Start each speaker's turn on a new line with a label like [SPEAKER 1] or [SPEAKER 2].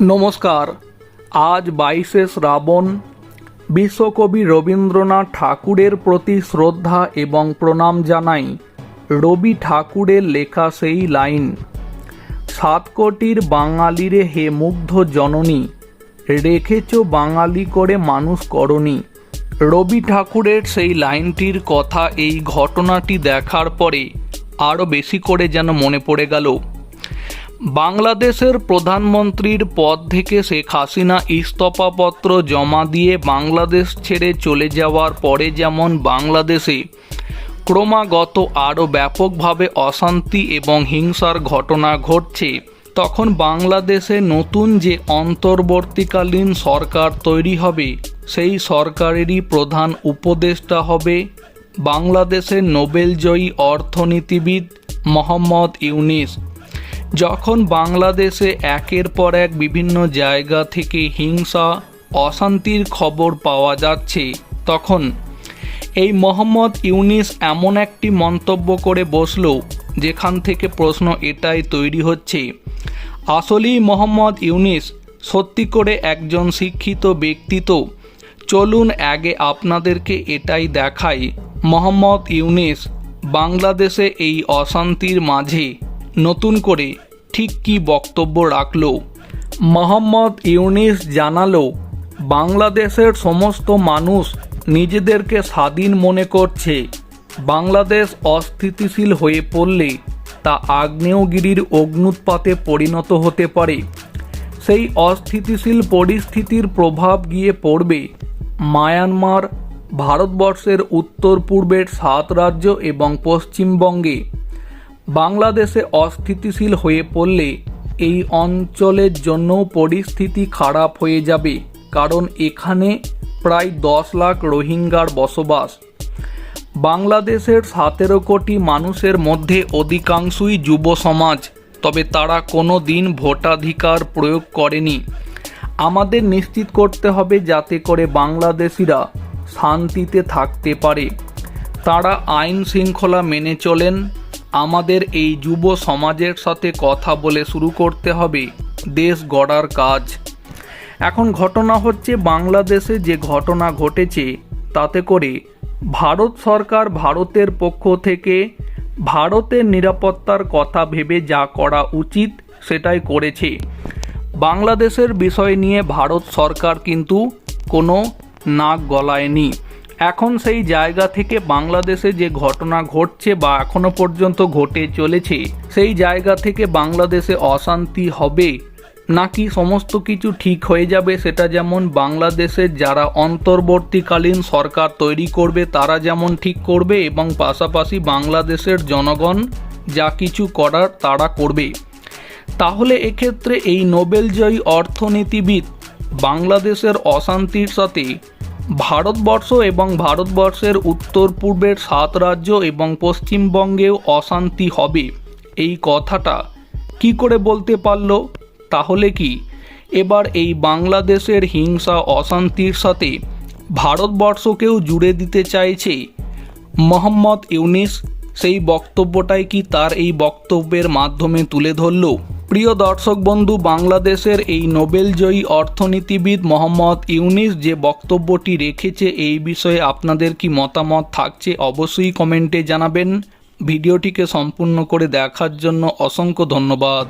[SPEAKER 1] নমস্কার। আজ বাইশে শ্রাবণ বিশ্বকবি রবীন্দ্রনাথ ঠাকুরের প্রতি শ্রদ্ধা এবং প্রণাম জানাই রবি ঠাকুরের লেখা সেই লাইন, সাত কোটির বাঙালিরে হে মুগ্ধ জননী, রেখেছ বাঙালি করে মানুষ করনি রবি ঠাকুরের সেই লাইনটির কথা এই ঘটনাটি দেখার পরে আরও বেশি করে যেন মনে পড়ে গেল। বাংলাদেশের প্রধানমন্ত্রীর পদ থেকে শেখ হাসিনা ইস্তফাপত্র জমা দিয়ে বাংলাদেশ ছেড়ে চলে যাওয়ার পরে যেমন বাংলাদেশে ক্রমাগত আরও ব্যাপকভাবে অশান্তি এবং হিংসার ঘটনা ঘটছে, তখন বাংলাদেশে নতুন যে অন্তর্বর্তীকালীন সরকার তৈরি হবে, সেই সরকারেরই প্রধান উপদেষ্টা হবে বাংলাদেশের নোবেলজয়ী অর্থনীতিবিদ মোহাম্মদ ইউনিস। যখন বাংলাদেশে একের পর এক বিভিন্ন জায়গা থেকে হিংসা, অশান্তির খবর পাওয়া যাচ্ছে, তখন এই মোহাম্মদ ইউনিস এমন একটি মন্তব্য করে বসল, যেখান থেকে প্রশ্ন এটাই তৈরি হচ্ছে। আসলেই মোহাম্মদ ইউনিস সত্যি করে একজন শিক্ষিত ব্যক্তি তো। চলুন আগে আপনাদেরকে এটাই দেখাই, মোহাম্মদ ইউনিস বাংলাদেশে এই অশান্তির মাঝে নতুন করে ঠিক কী বক্তব্য রাখল? মোহাম্মদ ইউনিস জানালো, বাংলাদেশের সমস্ত মানুষ নিজেদেরকে স্বাধীন মনে করছে। বাংলাদেশ অস্থিতিশীল হয়ে পড়লে তা আগ্নেয়গিরির অগ্নুৎপাতে পরিণত হতে পারে। সেই অস্থিতিশীল পরিস্থিতির প্রভাব গিয়ে পড়বে মায়ানমার, ভারতবর্ষের উত্তর পূর্বের সাত রাজ্য এবং পশ্চিমবঙ্গে। বাংলাদেশে অস্থিতিশীল হয়ে পড়লে এই অঞ্চলের জন্য পরিস্থিতি খারাপ হয়ে যাবে, কারণ এখানে প্রায় দশ লাখ রোহিঙ্গার বসবাস। বাংলাদেশের সতেরো কোটি মানুষের মধ্যে অধিকাংশই যুব সমাজ, তবে তারা কোনো দিন ভোটাধিকার প্রয়োগ করেনি। আমাদের নিশ্চিত করতে হবে যাতে করে বাংলাদেশিরা শান্তিতে থাকতে পারে। তারা আইন শৃঙ্খলা মেনে চলেন আমাদের এই যুব সমাজের সাথে কথা বলে শুরু করতে হবে। দেশ গড়ার কাজ। এখন ঘটনা হচ্ছে বাংলাদেশে যে ঘটনা ঘটেছে, তাতে করে ভারত সরকার ভারতের পক্ষ থেকে ভারতের নিরাপত্তার কথা ভেবে যা করা উচিত সেটাই করেছে। বাংলাদেশের বিষয় নিয়ে ভারত সরকার কিন্তু কোনো নাক গলায়নি। এখন সেই জায়গা থেকে বাংলাদেশে যে ঘটনা ঘটছে বা এখনও পর্যন্ত ঘটে চলেছে, সেই জায়গা থেকে বাংলাদেশে অশান্তি হবে? নাকি সমস্ত কিছু ঠিক হয়ে যাবে? সেটা যেমন বাংলাদেশের যারা অন্তর্বর্তীকালীন সরকার তৈরি করবে, তারা যেমন ঠিক করবে এবং পাশাপাশি বাংলাদেশের জনগণ যা কিছু করার তারা করবে। তাহলে এক্ষেত্রে এই নোবেলজয়ী অর্থনীতিবিদ বাংলাদেশের অশান্তির সাথে ভারতবর্ষ এবং ভারতবর্ষের উত্তর পূর্বের সাত রাজ্য এবং পশ্চিমবঙ্গেও অশান্তি হবে। এই কথাটা কি করে বলতে পারল? তাহলে কি? এবার এই বাংলাদেশের হিংসা, অশান্তির সাথে ভারতবর্ষকেও জুড়ে দিতে চাইছে মোহাম্মদ ইউনিস। সেই বক্তব্যটাই কি তার এই বক্তব্যের মাধ্যমে তুলে ধরল? প্রিয় দর্শক বন্ধু, বাংলাদেশের এই নোবেলজয়ী অর্থনীতিবিদ মোহাম্মদ ইউনিস যে বক্তব্যটি রেখেছে এই বিষয়ে আপনাদের কি মতামত থাকছে অবশ্যই কমেন্টে জানাবেন। ভিডিওটিকে সম্পূর্ণ করে দেখার জন্য অসংখ্য ধন্যবাদ।